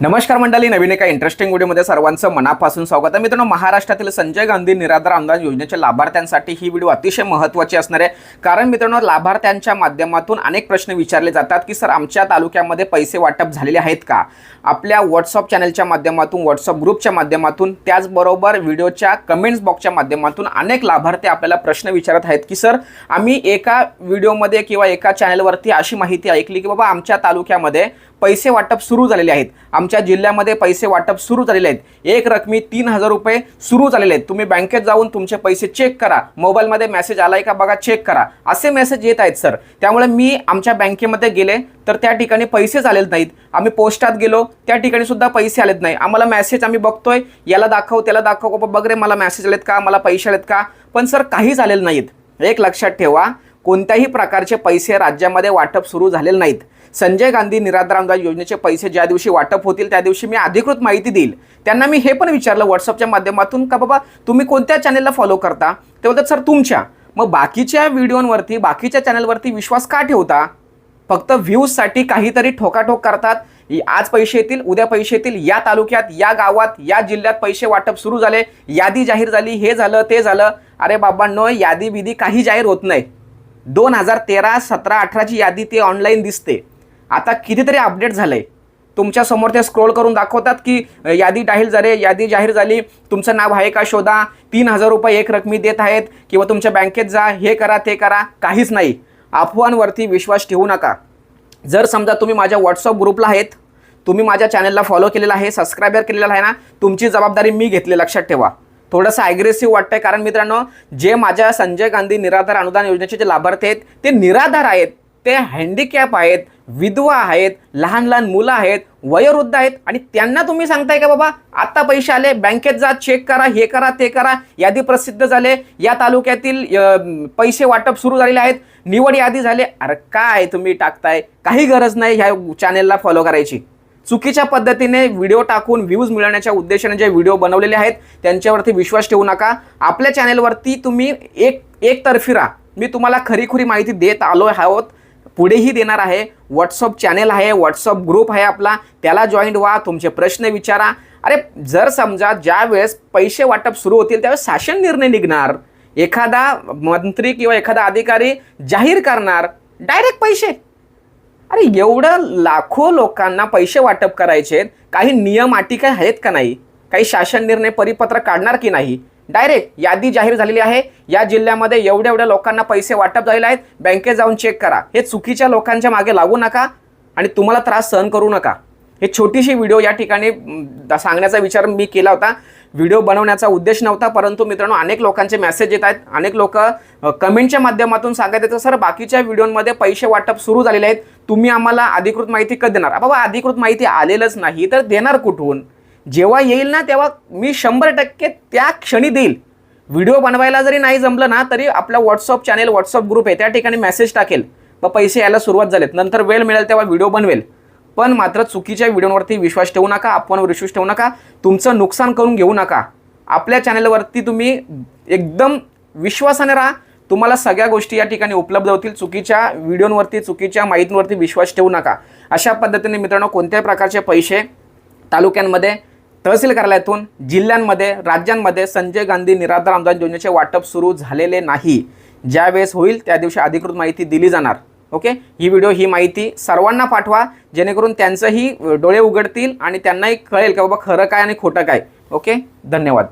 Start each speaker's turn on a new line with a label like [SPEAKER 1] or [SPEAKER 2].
[SPEAKER 1] नमस्कार मंडळी नवीन एका इंटरेस्टिंग व्हिडिओमध्ये सर्वांचं मनापासून स्वागत आहे. मित्रांनो महाराष्ट्रातील संजय गांधी निराधार अनुदान योजनेच्या लाभार्थ्यांसाठी ही व्हिडिओ अतिशय महत्त्वाची असणार आहे. कारण मित्रांनो लाभार्थ्यांच्या माध्यमातून अनेक प्रश्न विचारले जातात की सर आमच्या तालुक्यामध्ये पैसे वाटप झालेले आहेत का? आपल्या व्हॉट्सअप चॅनलच्या माध्यमातून व्हॉट्सअप ग्रुपच्या माध्यमातून त्याचबरोबर व्हिडिओच्या कमेंट्स बॉक्सच्या माध्यमातून अनेक लाभार्थी आपल्याला प्रश्न विचारत आहेत की सर आम्ही एका व्हिडिओमध्ये किंवा एका चॅनलवरती अशी माहिती ऐकली की बाबा आमच्या तालुक्यामध्ये पैसे वाटप सुरू झालेले आहेत. आमच्या जिल्ह्यामध्ये पैसे वाटप सुरू झालेले आहेत. एक रकमी तीन हजार रुपये सुरू झालेले आहेत. तुम्ही बँकेत जाऊन तुमचे पैसे चेक करा. मोबाईलमध्ये मेसेज आलाय का बघा चेक करा. असे मेसेज येत आहेत सर. त्यामुळे मी आमच्या बँकेमध्ये गेले तर त्या ठिकाणी पैसेच आलेले नाहीत. आम्ही पोस्टात गेलो त्या ठिकाणी सुद्धा पैसे आलेत नाही. आम्हाला मेसेज आम्ही बघतोय. याला दाखव त्याला दाखव बघ रे मला मेसेज आलेत का? मला पैसे आलेत का? पण सर काहीच आलेले नाहीत. एक लक्षात ठेवा. कोणत्याही प्रकारचे पैसे राज्यामध्ये वाटप सुरू झालेले नाहीत. संजय गांधी निराधार अनुदान योजनेचे पैसे ज्या दिवशी वाटप होतील त्या दिवशी मी अधिकृत माहिती देईल. त्यांना मी हे पण विचारलं व्हॉट्सअपच्या माध्यमातून का बाबा तुम्ही कोणत्या चॅनेलला फॉलो करता? ते बोलतात सर तुमच्या. मग बाकीच्या व्हिडिओवरती बाकीच्या चॅनलवरती विश्वास का ठेवता? फक्त व्ह्यूजसाठी काहीतरी ठोकाठोक करतात. आज पैसे येतील उद्या पैसे येतील. या तालुक्यात या गावात या जिल्ह्यात पैसे वाटप सुरू झाले. यादी जाहीर झाली हे झालं ते झालं. अरे बाबांनो यादी बिदी काही जाहीर होत नाही. दोन हजार तेरा सतरा अठराची यादी ते ऑनलाईन दिसते. आता कितीतरी अपडेट झालं आहे तुमच्यासमोर ते स्क्रोल करून दाखवतात की यादी जाहीर झाले यादी जाहीर झाली. तुमचं नाव आहे का शोधा? तीन हजार रुपये एक रकमी देत आहेत किंवा तुमच्या बँकेत जा हे करा ते करा. काहीच नाही. अफवांवरती विश्वास ठेवू नका. जर समजा तुम्ही माझ्या व्हॉट्सअप ग्रुपला आहेत तुम्ही माझ्या चॅनलला फॉलो केलेला आहे सबस्क्रायबर केलेला आहे ना तुमची जबाबदारी मी घेतली लक्षात ठेवा. थोडंसं ॲग्रेसिव्ह वाटतंय. कारण मित्रांनो जे माझ्या संजय गांधी निराधार अनुदान योजनेचे जे लाभार्थी आहेत ते निराधार आहेत. ते हँडिकॅप आहेत विधवा आहेत लहान लहान मुलं आहेत वयोवृद्ध आहेत. आणि त्यांना तुम्ही सांगताय का बाबा आत्ता पैसे आले बँकेत जा चेक करा हे करा ते करा. यादी प्रसिद्ध झाले. या तालुक्यातील पैसे वाटप सुरू झालेले आहेत. निवड यादी झाले. अरे काय तुम्ही टाकताय? काही गरज नाही ह्या चॅनेलला फॉलो करायची. चुकीच्या पद्धतीने व्हिडिओ टाकून व्ह्यूज मिळवण्याच्या उद्देशाने जे व्हिडिओ बनवलेले आहेत त्यांच्यावरती विश्वास ठेवू नका. आपल्या चॅनेलवरती तुम्ही एक एकतर्फी राहा. मी तुम्हाला खरीखुरी माहिती देत आलो आहोत. पुढेही देणार आहे. व्हॉट्सअप चॅनेल आहे व्हॉट्सअप ग्रुप आहे आपला. त्याला जॉईंट व्हा तुमचे प्रश्न विचारा. अरे जर समजा ज्या वेळेस पैसे वाटप सुरू होतील त्यावेळेस शासन निर्णय निघणार. एखादा मंत्री किंवा एखादा अधिकारी जाहीर करणार. डायरेक्ट पैसे. अरे एवढं लाखो लोकांना पैसे वाटप करायचे काही नियम अटी काय आहेत का नाही? काही शासन निर्णय परिपत्र काढणार की नाही? डायरेक्ट यादी जाहीर झालेली आहे. या जिल्ह्यामध्ये एवढ्या एवढ्या लोकांना पैसे वाटप झालेले आहेत. बँकेत जाऊन चेक करा. हे चुकीच्या लोकांच्या मागे लागू नका आणि तुम्हाला त्रास सहन करू नका. हे छोटीशी व्हिडिओ या ठिकाणी सांगण्याचा विचार मी केला होता. व्हिडिओ बनवण्याचा उद्देश नव्हता परंतु मित्रांनो अनेक लोकांचे मेसेज येत आहेत. अनेक लोक कमेंटच्या माध्यमातून सांगत येतं सर बाकीच्या व्हिडिओमध्ये पैसे वाटप सुरू झालेले आहेत. तुम्ही आम्हाला अधिकृत माहिती कधी देणार? बाबा अधिकृत माहिती आलेलंच नाही तर देणार कुठून? जेव्हा येईल ना तेव्हा मी शंभर टक्के त्या क्षणी देईल. व्हिडिओ बनवायला जरी नाही जमलं ना तरी आपला व्हॉट्सअप चॅनेल व्हॉट्सअप ग्रुप आहे त्या ठिकाणी मेसेज टाकेल. मग पैसे यायला सुरुवात झालेत. नंतर वेळ मिळेल तेव्हा व्हिडिओ बनवेल. पण मात्र चुकीच्या व्हिडिओवरती विश्वास ठेवू नका आपणवर विश्वास ठेवू नका तुमचं नुकसान करून घेऊ नका. आपल्या चॅनलवरती तुम्ही एकदम विश्वासाने राहा तुम्हाला सगळ्या गोष्टी या ठिकाणी उपलब्ध होतील. चुकीच्या व्हिडिओवरती चुकीच्या माहितीवरती विश्वास ठेवू नका. अशा पद्धतीने मित्रांनो कोणत्याही प्रकारचे पैसे तालुक्यांमध्ये तहसील कार्यालयातून जिल्ह्यांमध्ये राज्यांमध्ये संजय गांधी निराधार अनुदान योजनेचे वाटप सुरू झालेले नाही. ज्यावेळेस होईल त्या दिवशी अधिकृत माहिती दिली जाणार. ओके? ही व्हिडिओ ही माहिती सर्वांना पाठवा जेणेकरून त्यांचंही डोळे उघडतील आणि त्यांनाही कळेल की बाबा खरं काय आणि खोटं काय. ओके? धन्यवाद.